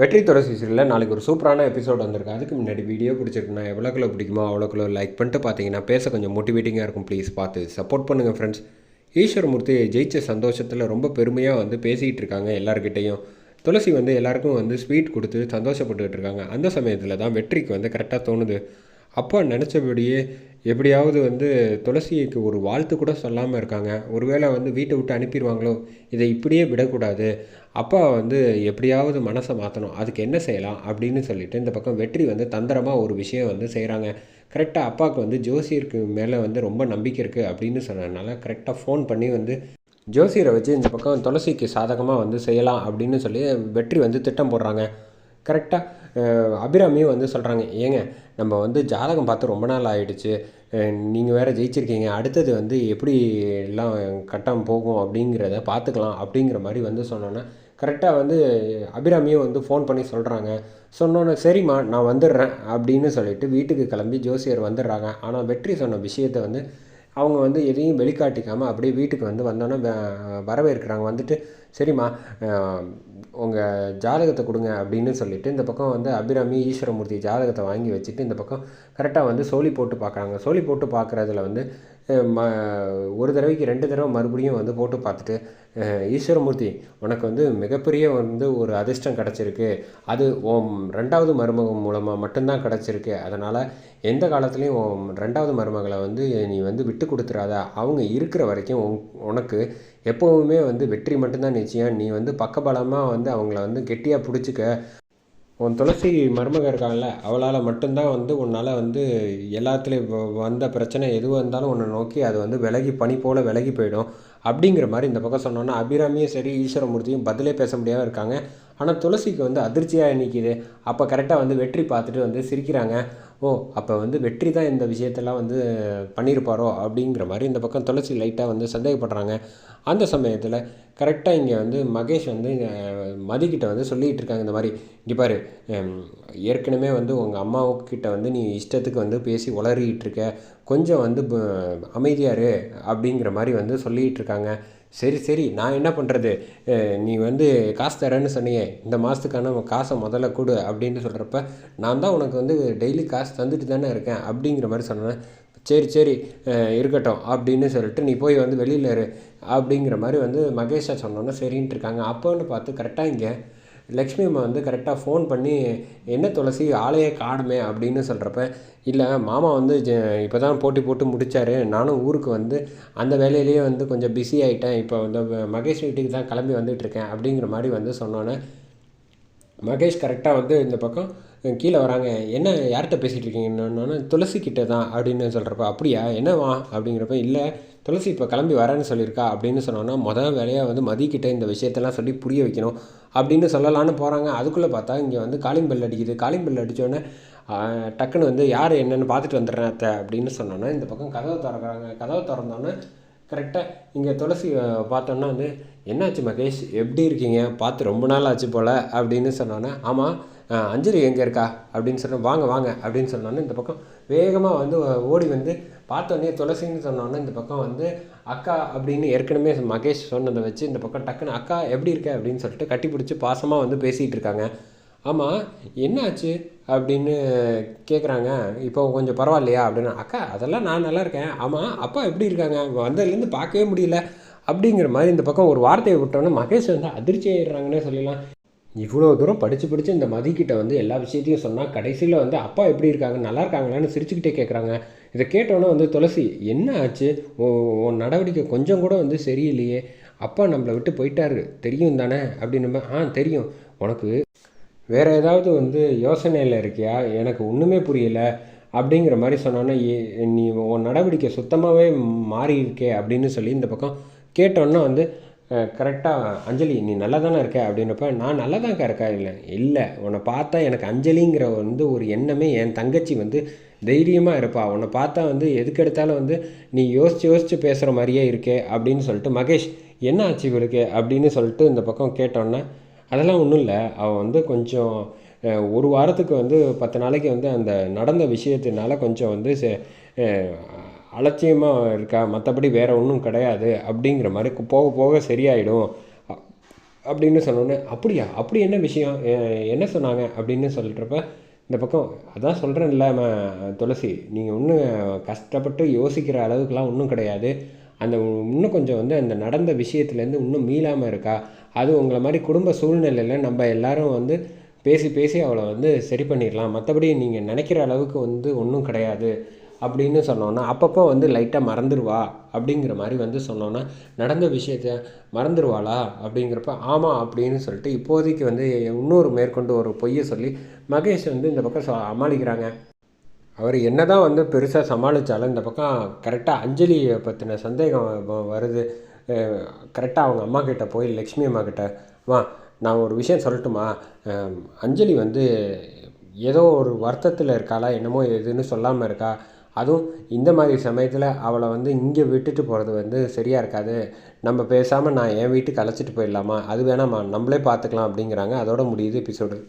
வெற்றி தொடர் சீசனில் நாளைக்கு ஒரு சூப்பரான எபிசோட் வந்திருக்கு. அதுக்கு முன்னாடி வீடியோ பிடிச்சிருக்குன்னா எவ்வளோக்குள்ள பிடிக்குமோ அவ்வளோக்குள்ள லைக் பண்ணிட்டு பார்த்தீங்கன்னா பேச கொஞ்சம் மோட்டிவேட்டிங்காக இருக்கும். ப்ளீஸ் பார்த்து சப்போர்ட் பண்ணுங்கள் ஃப்ரெண்ட்ஸ் ஈஸ்வரமூர்த்தி ஜெயிச்ச சந்தோஷத்தில் ரொம்ப பெருமையாக வந்து பேசிக்கிட்டு இருக்காங்க எல்லாருக்கிட்டேயும் துளசி வந்து எல்லாருக்கும் வந்து ஸ்வீட் கொடுத்து சந்தோஷப்பட்டுக்கிட்டு இருக்காங்க. அந்த சமயத்தில் தான் வெற்றிக்கு வந்து கரெக்டாக தோணுது. அப்பா நினச்சபடியே எப்படியாவது வந்து துளசிக்கு ஒரு வாழ்த்து கூட சொல்லாமல் இருக்காங்க. ஒருவேளை வந்து வீட்டை விட்டு அனுப்பிடுவாங்களோ? இதை இப்படியே விடக்கூடாது. அப்பா வந்து எப்படியாவது மனசை மாற்றணும் அதுக்கு என்ன செய்யலாம்? அப்படின்னு சொல்லிட்டு இந்த பக்கம் வெற்றி வந்து தந்திரமாக ஒரு விஷயம் வந்து செய்கிறாங்க கரெக்டாக அப்பாவுக்கு வந்து ஜோசியருக்கு மேலே வந்து ரொம்ப நம்பிக்கை இருக்குது அப்படின்னு சொன்னதுனால கரெக்டாக ஃபோன் பண்ணி வந்து ஜோசியரை வச்சு இந்த பக்கம் துளசிக்கு சாதகமாக வந்து செய்யலாம் அப்படின்னு சொல்லி வெற்றி வந்து திட்டம் போடுறாங்க. கரெக்டாக அபிராமியும் வந்து சொல்கிறாங்க ஏங்க நம்ம வந்து ஜாதகம் பார்த்து ரொம்ப நாள் ஆகிடுச்சு நீங்கள் வேறு ஜெயிச்சிருக்கீங்க. அடுத்தது வந்து எப்படி எல்லாம் கட்டம் போகும் அப்படிங்கிறத பார்த்துக்கலாம். அப்படிங்கிற மாதிரி வந்து சொன்னோன்னே கரெக்டாக வந்து அபிராமியும் வந்து ஃபோன் பண்ணி சொல்கிறாங்க சொன்னோன்னே சரிம்மா நான் வந்துடுறேன். அப்படின்னு சொல்லிட்டு வீட்டுக்கு கிளம்பி ஜோசியர் வந்துடுறாங்க. ஆனால் வெற்றி சொன்ன விஷயத்தை வந்து அவங்க வந்து எதையும் வெளிக்காட்டிக்காமல் அப்படியே வீட்டுக்கு வந்து வந்தோன்னே வரவேற்கிறாங்க. வந்துட்டு சரிம்மா உங்கள் ஜாதகத்தை கொடுங்க அப்படின்னு சொல்லிவிட்டு இந்த பக்கம் வந்து அபிராமி ஈஸ்வரமூர்த்தி ஜாதகத்தை வாங்கி வச்சுட்டு இந்த பக்கம் கரெக்டாக வந்து சோழி போட்டு பார்க்குறாங்க. சோழி போட்டு பார்க்குறதுல வந்து ம ஒரு தடவைக்கு ரெண்டு தடவை மறுபடியும் வந்து போட்டு பார்த்துட்டு ஈஸ்வரமூர்த்தி உனக்கு வந்து மிகப்பெரிய வந்து ஒரு அதிர்ஷ்டம் கிடச்சிருக்கு. அது ஓம் ரெண்டாவது மருமகம் மூலமாக மட்டும்தான் கிடச்சிருக்கு. அதனால் எந்த காலத்துலேயும் ஓம் ரெண்டாவது மருமகளை வந்து நீ வந்து விட்டு கொடுத்துறாத. அவங்க இருக்கிற வரைக்கும் உனக்கு எப்போவுமே வந்து வெற்றி மட்டும்தான் நிச்சயம். நீ வந்து பக்கபலமாக வந்து அவங்கள வந்து கெட்டியாக பிடிச்சிக்க. உன் துளசி மருமக இருக்காங்கல்ல அவளால் மட்டும்தான் வந்து உன்னால் வந்து எல்லாத்துலேயும் வ- வந்த பிரச்சனை எதுவாக இருந்தாலும் உன்னை நோக்கி அது வந்து விலகி பனி போல் விலகி போயிடும். அப்படிங்கிற மாதிரி இந்த பக்கம் சொன்னோன்னா அபிராமியும் சரி ஈஸ்வரமூர்த்தியும் பதிலே பேச முடியாமல் இருக்காங்க. ஆனால் துளசிக்கு வந்து அதிர்ச்சியாக நிற்கிது அப்போ கரெக்டாக வந்து வெற்றி பார்த்துட்டு வந்து சிரிக்கிறாங்க. ஓ அப்போ வந்து வெற்றி தான் இந்த விஷயத்தெல்லாம் வந்து பண்ணியிருப்பாரோ அப்படிங்கிற மாதிரி இந்த பக்கம் துளசி லைட்டாக வந்து சந்தேகப்படுறாங்க. அந்த சமயத்தில் கரெக்டாக இங்கே வந்து மகேஷ் வந்து மதிக்கிட்ட வந்து சொல்லிகிட்டு இருக்காங்க இந்த மாதிரி. இங்கே பாரு ஏற்கனவே வந்து உங்கள் அம்மாவுக்கிட்ட வந்து நீ இஷ்டத்துக்கு வந்து பேசி உளறிகிட்டு இருக்க. கொஞ்சம் வந்து அமைதியாரு அப்படிங்கிற மாதிரி வந்து சொல்லிகிட்டு இருக்காங்க. சரி சரி நான் என்ன பண்ணுறது நீ வந்து காசு தரேன்னு சொன்னியே இந்த மாதத்துக்கான காசை முதல்ல கொடு அப்படின்னு சொல்கிறப்ப நான் தான் உனக்கு வந்து டெய்லி காசு தந்துட்டு தானே இருக்கேன் அப்படிங்கிற மாதிரி சொன்னேன். சரி சரி இருக்கட்டும் அப்படின்னு சொல்லிட்டு நீ போய் வந்து வெளியில் இரு அப்படிங்கிற மாதிரி வந்து மகேஷா சொன்னோன்னே சரின்ட்டு இருக்காங்க. அப்போன்னு பார்த்து கரெக்டாக இங்கே லக்ஷ்மி அம்மா வந்து கரெக்டாக ஃபோன் பண்ணி என்ன துளசி ஆளையே காணுமே அப்படின்னு சொல்கிறப்ப இல்லை மாமா வந்து இப்போ தான் போட்டி போட்டு முடித்தார் நானும் ஊருக்கு வந்து அந்த வேலையிலேயே வந்து கொஞ்சம் பிஸி ஆகிட்டேன் இப்போ வந்து மகேஷ் வீட்டுக்கு தான் கிளம்பி வந்துட்டு இருக்கேன். அப்படிங்கிற மாதிரி வந்து சொன்னோன்னே மகேஷ் கரெக்டாக வந்து இந்த பக்கம் கீழே வராங்க. என்ன யார்கிட்ட பேசிகிட்டு இருக்கீங்கன்னு? துளசி கிட்ட தான் அப்படின்னு சொல்கிறப்ப அப்படியா? என்னவா அப்படிங்கிறப்ப இல்லை துளசி இப்போ கிளம்பி வரேன்னு சொல்லியிருக்கா அப்படின்னு சொன்னோன்னா முதல் வேலையாக வந்து மதிக்கிட்ட இந்த விஷயத்தெல்லாம் சொல்லி புரிய வைக்கணும் அப்படின்னு சொல்லலான்னு போகிறாங்க அதுக்குள்ளே பார்த்தா இங்கே வந்து காலிங் பெல் அடிக்குது. காலிங் பெல் அடித்தோடனே டக்குன்னு வந்து யார் என்னென்னு பார்த்துட்டு வந்துடுறேன் அத்தை அப்படின்னு சொன்னோன்னே இந்த பக்கம் கதவை திறக்கிறாங்க. கதவை திறந்தோன்னே கரெக்டாக இங்கே துளசி பார்த்தோன்னா வந்து என்னாச்சு மகேஷ்? எப்படி இருக்கீங்க? பார்த்து ரொம்ப நாள் ஆச்சு போல் அப்படின்னு சொன்னோன்னே ஆமாம் அஞ்சலி எங்கே இருக்கா? அப்படின்னு சொன்னால் வாங்க வாங்க அப்படின்னு சொன்னோன்னே இந்த பக்கம் வேகமாக வந்து ஓடி வந்து பார்த்தோன்னே துளசின்னு சொன்னோன்னே இந்த பக்கம் வந்து அக்கா அப்படின்னு ஏற்கனவே மகேஷ் சொன்னதை வச்சு இந்த பக்கம் டக்குன்னு அக்கா எப்படி இருக்க? அப்படின்னு சொல்லிட்டு கட்டி பிடிச்சி பாசமாக வந்து பேசிகிட்டு இருக்காங்க. ஆமாம் என்னாச்சு? அப்படின்னு கேட்குறாங்க இப்போ கொஞ்சம் பரவாயில்லையா? அப்படின்னு அக்கா அதெல்லாம் நான் நல்லா இருக்கேன். ஆமாம் அப்பா எப்படி இருக்காங்க? வந்ததுலேருந்து பார்க்கவே முடியல. அப்படிங்கிற மாதிரி இந்த பக்கம் ஒரு வார்த்தையை விட்டோன்னே மகேஷ் வந்து அதிர்ச்சி ஆயிடுறாங்கன்னே சொல்லலாம். இவ்வளோ தூரம் படித்து படித்து இந்த மதிக்கிட்ட வந்து எல்லா விஷயத்தையும் சொன்னால் கடைசியில் வந்து அப்பா எப்படி இருக்காங்க நல்லா இருக்காங்களான்னு சிரிச்சுக்கிட்டே கேட்குறாங்க இதை கேட்டோன்னே வந்து துளசி என்ன ஆச்சு? உன் உன் நடவடிக்கை கொஞ்சம் கூட வந்து சரியில்லையே. அப்பா நம்மளை விட்டு போயிட்டாரு. தெரியும் தானே? அப்படின்னு ஆ தெரியும். உனக்கு வேறு ஏதாவது வந்து யோசனையில் இருக்கியா? எனக்கு ஒன்றுமே புரியலை. அப்படிங்கிற மாதிரி சொன்னோன்னே ஏ நீ உன் நடவடிக்கை சுத்தமாகவே மாறி இருக்கே அப்படின்னு சொல்லி இந்த பக்கம் கேட்டோன்னா வந்து கரெக்டாக அஞ்சலி நீ நல்லா தானே இருக்க? அப்படின்றப்ப நான் நல்லா தான்க்கா இருக்கா? இல்லை. இல்லை. உன்னை பார்த்தா எனக்கு அஞ்சலிங்கிற வந்து ஒரு எண்ணமே என் தங்கச்சி வந்து தைரியமாக இருப்பா. உன்னை பார்த்தா வந்து எதுக்கு எடுத்தாலும் வந்து நீ யோசிச்சு யோசிச்சு பேசுகிற மாதிரியே இருக்கே அப்படின்னு சொல்லிட்டு மகேஷ் என்ன ஆச்சு இவளுக்கு? அப்படின்னு சொல்லிட்டு இந்த பக்கம் கேட்டோன்னே அதெல்லாம் ஒன்றும் இல்லை. அவன் வந்து கொஞ்சம் ஒரு வாரத்துக்கு வந்து பத்து நாளைக்கு வந்து அந்த நடந்த விஷயத்தினால கொஞ்சம் வந்து அலட்சியமாக இருக்கா? மற்றபடி வேறு ஒன்றும் கிடையாது. அப்படிங்கிற மாதிரி போக போக சரியாயிடும். அப்படின்னு சொன்னோன்னே அப்படியா? அப்படி என்ன விஷயம்? என்ன சொன்னாங்க? அப்படின்னு சொல்கிறப்ப இந்த பக்கம் அதான் சொல்கிறேன்ல துளசி. நீங்கள் ஒன்றும் கஷ்டப்பட்டு யோசிக்கிற அளவுக்குலாம் ஒன்றும் கிடையாது. அந்த இன்னும் கொஞ்சம் வந்து அந்த நடந்த விஷயத்துலேருந்து இன்னும் மீளாமல் இருக்கா? அது உங்களை மாதிரி குடும்ப சூழ்நிலையில் நம்ம எல்லோரும் வந்து பேசி பேசி அவளை வந்து சரி பண்ணிடலாம். மற்றபடி நீங்கள் நினைக்கிற அளவுக்கு வந்து ஒன்றும் கிடையாது. அப்படின்னு சொன்னோன்னா அப்பப்போ வந்து லைட்டாக மறந்துடுவா அப்படிங்கிற மாதிரி வந்து சொன்னோன்னா நடந்த விஷயத்த மறந்துடுவாளா அப்படிங்கிறப்ப ஆமாம் அப்படின்னு சொல்லிட்டு இப்போதைக்கு வந்து இன்னொரு மேற்கொண்டு ஒரு பொய்யை சொல்லி மகேஷ் வந்து இந்த பக்கம் ச- சமாளிக்கிறாங்க. அவர் என்ன தான் வந்து பெருசாக சமாளித்தாலும் இந்த பக்கம் கரெக்டாக அஞ்சலியை பற்றின சந்தேகம் வருது. கரெக்டாக அவங்க அம்மா கிட்டே போய் லக்ஷ்மி அம்மா கிட்ட அம்மா நான் ஒரு விஷயம் சொல்லட்டுமா? அஞ்சலி வந்து ஏதோ ஒரு வருத்தத்தில் இருக்காளா? என்னமோ எதுன்னு சொல்லாமல் இருக்கா? அதுவும் இந்த மாதிரி சமயத்தில் அவளை வந்து இங்கே விட்டுட்டு போகிறது வந்து சரியாக இருக்காது. நம்ம பேசாமல் நான் என் வீட்டுக்கு அழைச்சிட்டு போயிடலாமா? அது வேணாம்மா நம்மளே பார்த்துக்கலாம் அப்படிங்கிறாங்க. அதோட முடியுது எபிசோடு